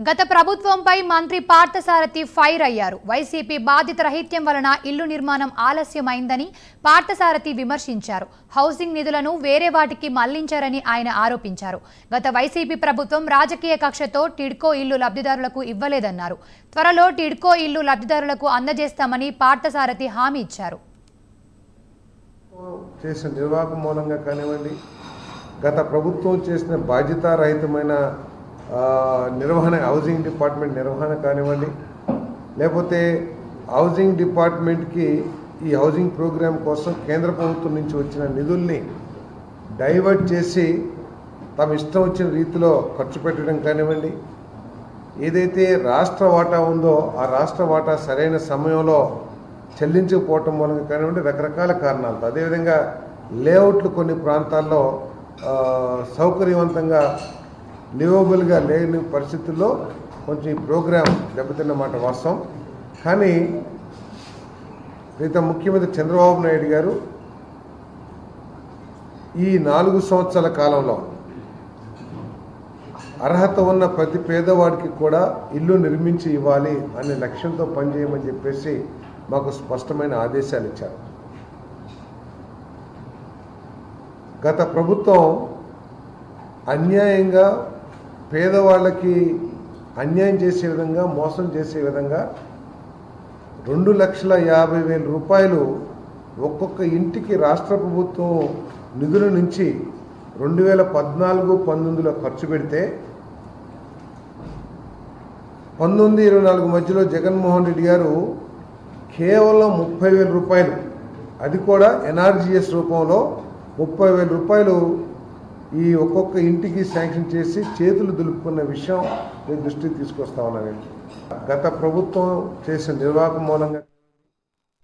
గత ప్రభుత్వంపై మంత్రి పార్థసారథి ఫైర్ అయ్యారు. వైసీపీ బాధిత రహిత్యం వలన ఇల్లు నిర్మాణం ఆలస్యమైందని పార్థసారథి విమర్శించారు. హౌసింగ్ నిధులను వేరే వాటికి మళ్ళించారని ఆయన ఆరోపించారు. గత వైసీపీ ప్రభుత్వం రాజకీయ కక్షతో టిడ్కో ఇల్లు లబ్ధిదారులకు ఇవ్వలేదన్నారు. త్వరలో టిడ్కో ఇల్లు లబ్ధిదారులకు అందజేస్తామని పార్థసారథి హామీ ఇచ్చారు. చేసిన మూలంగా కానివ్వండి. గత ప్రభుత్వం చేసిన బాధ్యతారహితమైన నిర్వహణ హౌసింగ్ డిపార్ట్మెంట్ నిర్వహణ కానివ్వండి లేకపోతే హౌసింగ్ డిపార్ట్మెంట్కి ఈ హౌసింగ్ ప్రోగ్రాం కోసం కేంద్ర ప్రభుత్వం నుంచి వచ్చిన నిధుల్ని డైవర్ట్ చేసి తమ ఇష్టం వచ్చిన రీతిలో ఖర్చు పెట్టడం కానివ్వండి ఏదైతే రాష్ట్ర వాటా ఉందో ఆ రాష్ట్ర వాటా సరైన సమయంలో చెల్లించకపోవటం మూలంగా కానివ్వండి రకరకాల కారణాలతో అదేవిధంగా లేఅవుట్లు కొన్ని ప్రాంతాల్లో సౌకర్యవంతంగా లివబుల్గా లేని పరిస్థితుల్లో కొంచెం ఈ ప్రోగ్రాం దెబ్బతిన్నమాట వాస్తవం. కానీ ప్రీతం ముఖ్యమంత్రి చంద్రబాబు నాయుడు గారు ఈ నాలుగు సంవత్సరాల కాలంలో అర్హత ఉన్న ప్రతి పేదవాడికి కూడా ఇల్లు నిర్మించి ఇవ్వాలి అనే లక్ష్యంతో పనిచేయమని చెప్పేసి మాకు స్పష్టమైన ఆదేశాలు ఇచ్చారు. గత ప్రభుత్వం అన్యాయంగా పేదవాళ్ళకి అన్యాయం చేసే విధంగా మోసం చేసే విధంగా రెండు లక్షల యాభై వేల రూపాయలు ఒక్కొక్క ఇంటికి రాష్ట్ర ప్రభుత్వం నిధుల నుంచి రెండు వేల పద్నాలుగు పంతొమ్మిదిలో ఖర్చు పెడితే పంతొమ్మిది ఇరవై నాలుగు మధ్యలో జగన్మోహన్ రెడ్డి గారు కేవలం ముప్పై వేల రూపాయలు అది కూడా ఎన్ఆర్జీఎస్ రూపంలో ముప్పై వేల రూపాయలు ఈ ఒక్కొక్క ఇంటికి శాంక్షన్ చేసి చేతులు దులుపుకున్న విషయం నేను దృష్టికి తీసుకొస్తా ఉన్నాను. గత ప్రభుత్వం చేసిన నిర్వాహకం మూలంగా